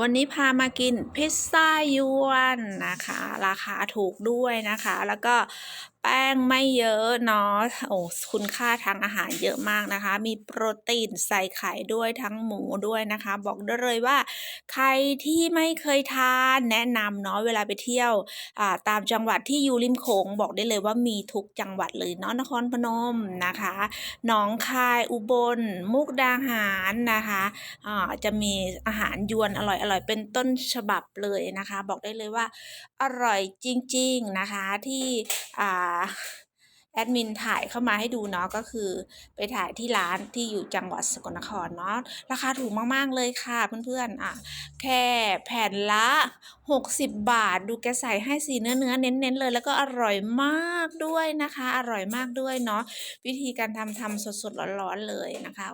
วันนี้พามากินพิซซ่ายวนนะคะ ราคาถูกด้วยนะคะ แล้วก็แป้งไม่เยอะเนาะโอ้คุณค่าทางอาหารเยอะมากนะคะ มีโปรตีนใส่ไข่ด้วยทั้งหมูด้วยนะคะ บอกได้เลยว่า ใครที่ไม่เคยทานแนะนำเนาะเวลาไปเที่ยวอ่าตามจังหวัดที่อยู่ริมโขงบอกได้เลยว่ามีทุกจังหวัดเลยเนาะนครพนมนะคะหนองคายอุบล มุกดาหารนะคะอ่าจะมีอาหารยวนอร่อยอร่อยเป็นต้นฉบับเลยนะคะ บอกได้เลยว่าอร่อยจริง ๆนะคะที่อ่า吧 แอดมินถ่ายเข้ามาให้ดูเนาะก็คือไปถ่ายที่ร้านที่อยู่จังหวัดสกลนครเนาะราคาถูกมากๆเลยค่ะเพื่อนๆอะแค่แผ่นละ 60 บาท ดูแกใส่ให้สีเนื้อเนื้อเน้นๆเลย แล้วก็อร่อยมากด้วยนะคะ อร่อยมากด้วยเนาะวิธีการทำทำสดๆร้อนๆเลยนะคะ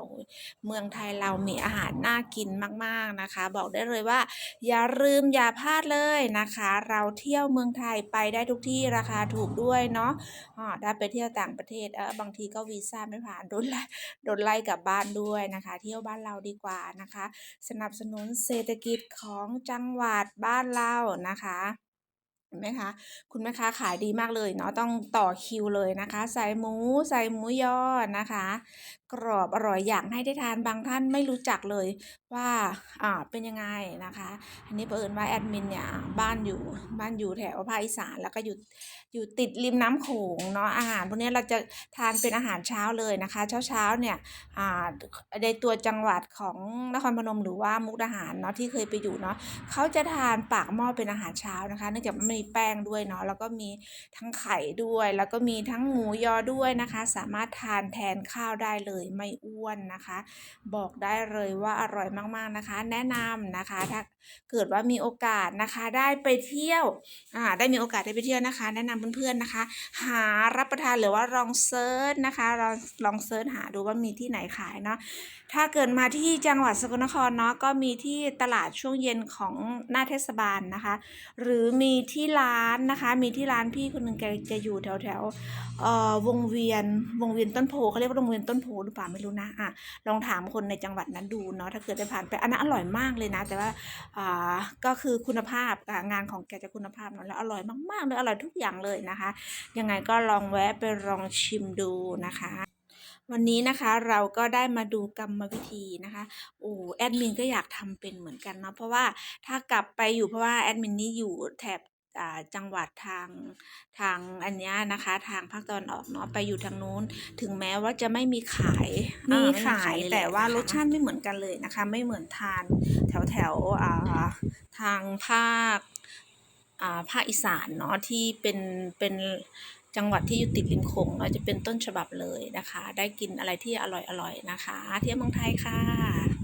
เมืองไทยเรามีอาหารน่ากินมากๆนะคะ บอกได้เลยว่า อย่าลืมอย่าพลาดเลยนะคะ เราเที่ยวเมืองไทยไปได้ทุกที่ราคาถูกด้วยเนาะอ่าได้ไปเที่ยวต่างประเทศเออบางทีก็วีซ่าไม่ผ่านโดนไล่โดนไล่กลับบ้านด้วยนะคะ เที่ยวบ้านเราดีกว่านะคะ สนับสนุนเศรษฐกิจของจังหวัดบ้านเรานะคะ เห็นไหมคะคุณแม่ค้าขายดีมากเลยเนาะต้องต่อคิวเลยนะคะ ใส่หมูใส่หมูยอนะคะ กรอบอร่อยอยากให้ได้ทานบางท่านไม่รู้จักเลยว่าอ่าเป็นยังไงนะคะ อันนี้เผอิญว่าแอดมินเนี่ยบ้านอยู่บ้านอยู่แถวภาคอีสานแล้วก็อยู่อยู่ติดริมน้ำโขงเนาะอาหารพวกนี้เราจะทานเป็นอาหารเช้าเลยนะคะ เช้าเช้าเนี่ยอ่าในตัวจังหวัดของนครพนมหรือว่ามุกดาหารเนาะที่เคยไปอยู่เนาะเขาจะทานปากหม้อเป็นอาหารเช้านะคะเนื่องจากมันมีแป้งด้วยเนาะแล้วก็มีทั้งไข่ด้วย แล้วก็มีทั้งหมูยอด้วยนะคะ สามารถทานแทนข้าวได้เลยไม่อ้วนนะคะ บอกได้เลยว่าอร่อยมากๆนะคะ แนะนำนะคะถ้าเกิดว่ามีโอกาสนะคะได้ไปเที่ยวอ่าได้มีโอกาสได้ไปเที่ยวนะคะ แนะนำเพื่อนๆนะคะ หารับประทานหรือว่าลองเซิร์ชนะคะลองลองเซิร์ชหาดูว่ามีที่ไหนขายเนาะถ้าเกิดมาที่จังหวัดสกลนครเนาะก็มีที่ตลาดช่วงเย็นของหน้าเทศบาลนะคะ หรือมีที่ร้านนะคะ มีที่ร้านพี่คนหนึ่งแกแกอยู่แถวแถววงเวียน วงเวียนต้นโพเขาเรียกว่าวงเวียนต้นโพหรือเปล่าไม่รู้นะอะลองถามคนในจังหวัดนั้นดูเนาะถ้าเกิดได้ผ่านไปอันนั้นอร่อยมากเลยนะ แต่ว่าอ่าก็คือคุณภาพงานของแกจะคุณภาพเนาะแล้วอร่อยมากๆเลยอร่อยทุกอย่างเลยนะคะ ยังไงก็ลองแวะไปลองชิมดูนะคะวันนี้นะคะเราก็ได้มาดูกรรมวิธีนะคะโอ้แอดมินก็อยากทำเป็นเหมือนกันเนาะเพราะว่าถ้ากลับไปอยู่เพราะว่าแอดมินนี่อยู่แถบ จังหวัดทางทางอันเนี้ยนะคะ ทางภาคตะวันออกเนาะไปอยู่ทางนู้น ถึงแม้ว่าจะไม่มีขายมีอ่ขายเลยหละแต่ว่านะคะรสชาติไม่เหมือนกันเลยนะคะ ไม่เหมือนทานแถวแถวๆอ่าทางภาคอ่าภาคอีสานเนาะที่เป็นเป็นจังหวัดที่อยู่ติดริมโขงเนาะจะเป็นต้นฉบับเลยนะคะ ได้กินอะไรที่อร่อยๆนะคะ เที่ยวเมืองไทยค่ะ